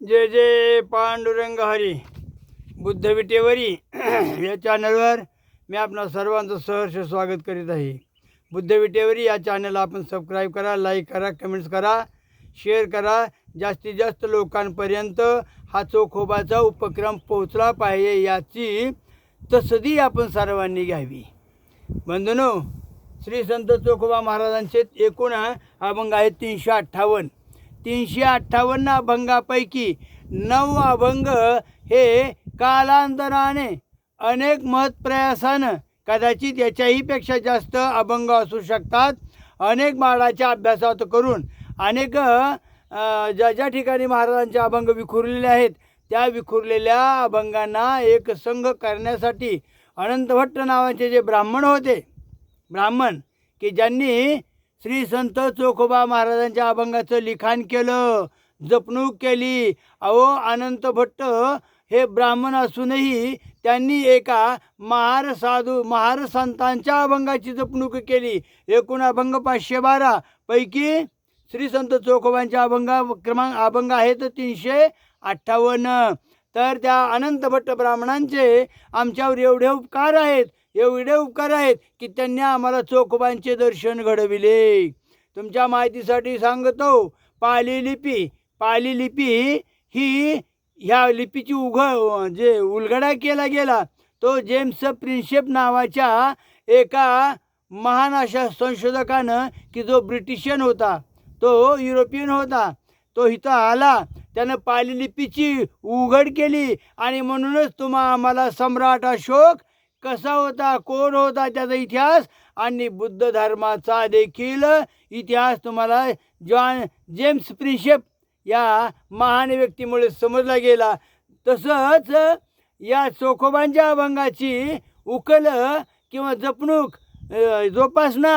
जय जय पांडुरंग हरी. बुद्ध विटेवरी या चॅनलवर मी आपणा सर्वांचं सहर्ष स्वागत करीत आहे. बुद्ध विटेवरी या चॅनलला आपण सबस्क्राईब करा लाईक करा कमेंट्स करा शेअर करा. जास्तीत जास्त लोकांपर्यंत हा चोखोबाचा उपक्रम पोहोचला पाहिजे याची तसदी आपण सर्वांनी घ्यावी. बंधनो श्री संत चोखोबा महाराजांचे एकूण अभंग आहेत तीनशे अठ्ठावन्न. तीनशे अठ्ठावन्न अभंगापैकी नऊ अभंग हे कालांतराने अनेक महत्प्रयासानं कदाचित याच्याहीपेक्षा जास्त अभंग असू शकतात. अनेक माळाच्या अभ्यासात करून अनेक ज्या ज्या ठिकाणी महाराजांचे अभंग विखुरलेले आहेत त्या विखुरलेल्या अभंगांना एक संघ करण्यासाठी अनंतभट्ट नावाचे जे ब्राह्मण होते ब्राह्मण की ज्यांनी श्री संत चोखोबा महाराजांच्या अभंगाचं लिखाण केलं जपणूक केली. अहो अनंत भट्ट हे ब्राह्मण असूनही त्यांनी एका महार साधू महार संतांच्या अभंगाची जपणूक केली. एकूण अभंग पाचशे बारा. पैकी श्री संत चोखोबांच्या अभंगा क्रमांक अभंग आहेत तीनशे अठ्ठावन्न. तर त्या अनंत भट्ट ब्राह्मणांचे आमच्यावर एवढे उपकार आहेत एवढे उपकार आहेत की त्यांनी आम्हाला चोखोबांचे दर्शन घडविले. तुमच्या माहितीसाठी सांगतो पाली लिपी पाली लिपी ही ह्या लिपीची उघ जे उलगडा केला गेला तो जेम्स प्रिन्सेप नावाच्या एका महान अशा संशोधकानं की जो ब्रिटिशियन होता तो युरोपियन होता तो इथं आला त्यानं पाली लिपीची उघड केली आणि म्हणूनच तुम्हा आम्हाला सम्राट अशोक कसा होता कोण होता त्याचा इतिहास? आणि बुद्ध धर्माचा देखील इतिहास तुम्हाला जॉन जेम्स प्रिशेप या महान व्यक्तीमुळे समजला गेला. तसंच या चोखोबांच्या अभंगाची उकल किंवा जपणूक जोपासना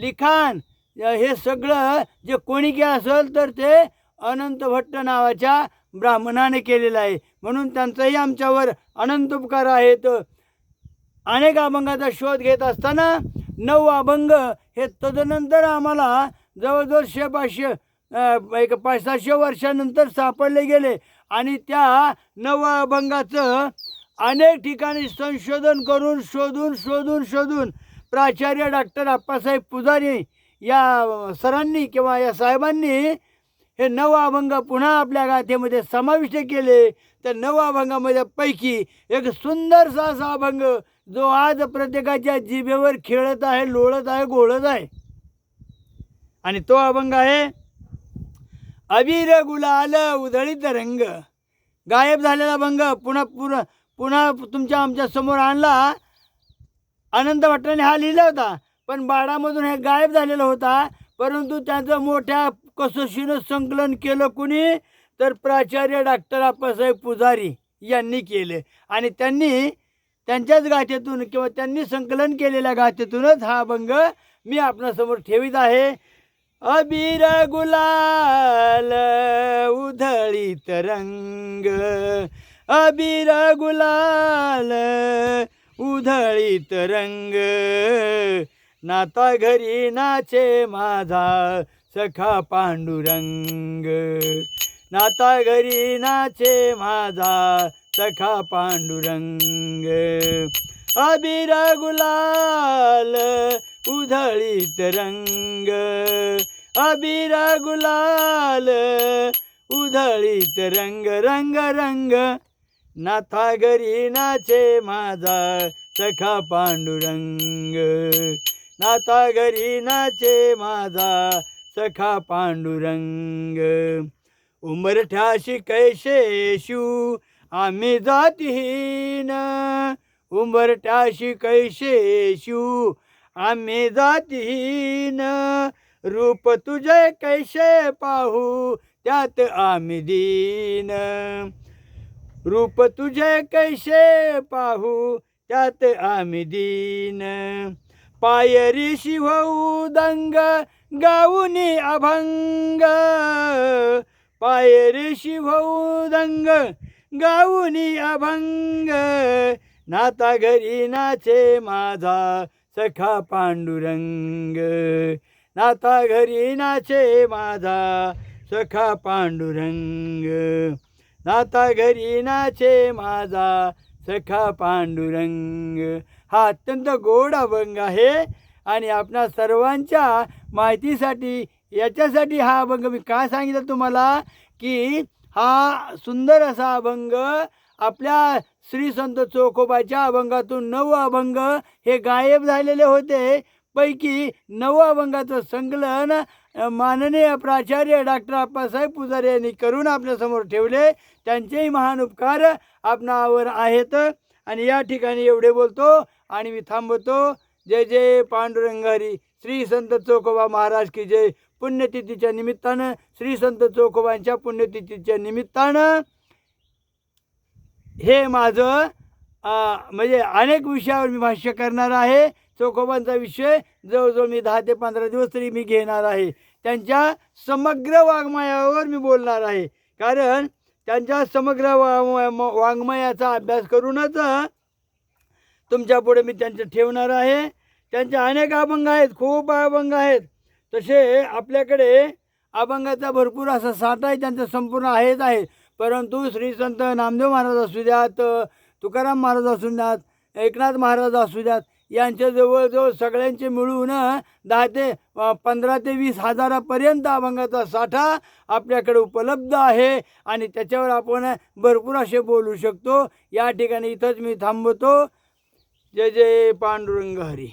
लिखाण हे सगळं जे कोणी केलं असेल तर ते अनंत भट्ट नावाच्या ब्राह्मणाने केलेलं आहे. म्हणून त्यांचाही आमच्यावर अनंत उपकार आहेत. अनेक अभंगाचा शोध घेत असताना नऊ अभंग हे तदनंतर आम्हाला जवळजवळ शे पाचशे एक पाच सातशे वर्षानंतर सापडले गेले. आणि त्या नव अभंगाचं अनेक ठिकाणी संशोधन करून शोधून शोधून शोधून प्राचार्य डॉक्टर आप्पासाहेब पुजारी या सरांनी किंवा या साहेबांनी हे नव अभंग पुन्हा आपल्या गाथेमध्ये समाविष्ट केले. त्या नव अभंगामध्ये पैकी एक सुंदरसा असा अभंग जो आज प्रत्येकाच्या जिभेवर खेळत आहे लोळत आहे गोळत आहे. आणि तो अभंग आहे अबीर गुलाल उधळीत रंग. गायब झालेला अभंग पुन्हा पुन्हा पुन्हा तुमच्या आमच्यासमोर आणला. अनंत भट्टाने हा लिहिला होता पण बाळामधून हे गायब झालेला होता. परंतु त्याचं मोठ्या कसोशीनं संकलन केलं कुणी? तर प्राचार्य डॉक्टर आप्पासाहेब पुजारी यांनी केले. आणि त्यांनी त्यांच्याच गाथेतून किंवा त्यांनी संकलन केलेल्या गाथेतूनच हा अभंग मी आपणासमोर ठेवीत आहे. अबीर गुलाल उधळी तरंग अबीर गुलाल उधळी तरंग नाता घरी नाचे माझा सखा पांडुरंग. नाता घरी नाचे माझा सखा पांडुरंग। अबीर गुलाल उधळीत रंग। अबीर गुलाल उधळीत रंग रंग रंग। नाथा घरी नाचे माझा सखा पांडुरंग। नाथा घरी नाचे माझा सखा पांडुरंग। उमरठ्याशी कैसे आम्ही जातीहीन. उंबरट्याशी कैसे शिव आम्ही जातीहीन. रूप तुझे कैसे पाहू? त्यात आम्ही दीन. रूप तुझे कैसे पाहू? त्यात आम्ही दीन. पायरी शिवऊ दंग गाऊनी अभंग. पायरी शिवऊ दंग गाऊनी अभंग. नाता घरी नाचे माझा सखा पांडुरंग. नाता घरी नाचे माझा सखा पांडुरंग. नाता घरी नाचे माझा सखा पांडुरंग. हा अत्यंत गोड अभंग आहे आणि आपणा सर्वांच्या माहितीसाठी याच्यासाठी हा अभंग मी का सांगितलं तुम्हाला? की हा सुंदर असा अभंग आपल्या श्री संत चोखोबाच्या अभंगातून नऊ अभंग हे गायब झालेले होते. पैकी नऊ अभंगाचं संकलन माननीय प्राचार्य डॉक्टर अप्पासाहेब पुजारी यांनी करून आपल्यासमोर ठेवले. त्यांचेही महान उपकार आपणावर आहेत. आणि या ठिकाणी एवढे बोलतो आणि मी थांबवतो जय जय पांडुरंग हरी श्री संत चोखोबा महाराज की जय. पुण्यतिथीच्या निमित्तानं श्री संत चोखोबांच्या पुण्यतिथीच्या निमित्तानं हे माझं म्हणजे अनेक विषयावर मी भाष्य करणार आहे. चोखोबांचा विषय जवळजवळ मी दहा ते पंधरा दिवस तरी मी घेणार आहे. त्यांच्या समग्र वाङ्मयावर मी बोलणार आहे. कारण त्यांच्या समग्र वाङ्मय वाङ्मयाचा अभ्यास करूनच तुमच्यापुढे मी त्यांचं ठेवणार आहे. त्यांचे अनेक अभंग आहेत खूप अभंग आहेत. तसे आपल्याकडे अभंगाचा भरपूर असा साठा आहे त्यांचा संपूर्ण आहेच आहे. परंतु श्री संत नामदेव महाराज असू द्यात तुकाराम महाराज असू द्यात एकनाथ महाराज असू द्यात यांच्या जवळजवळ सगळ्यांचे मिळून दहा ते पंधरा ते वीस हजारापर्यंत अभंगाचा साठा आपल्याकडे उपलब्ध आहे. आणि त्याच्यावर आपण भरपूर असे बोलू शकतो. या ठिकाणी इथंच मी थांबवतो जय जय पांडुरंग हरी.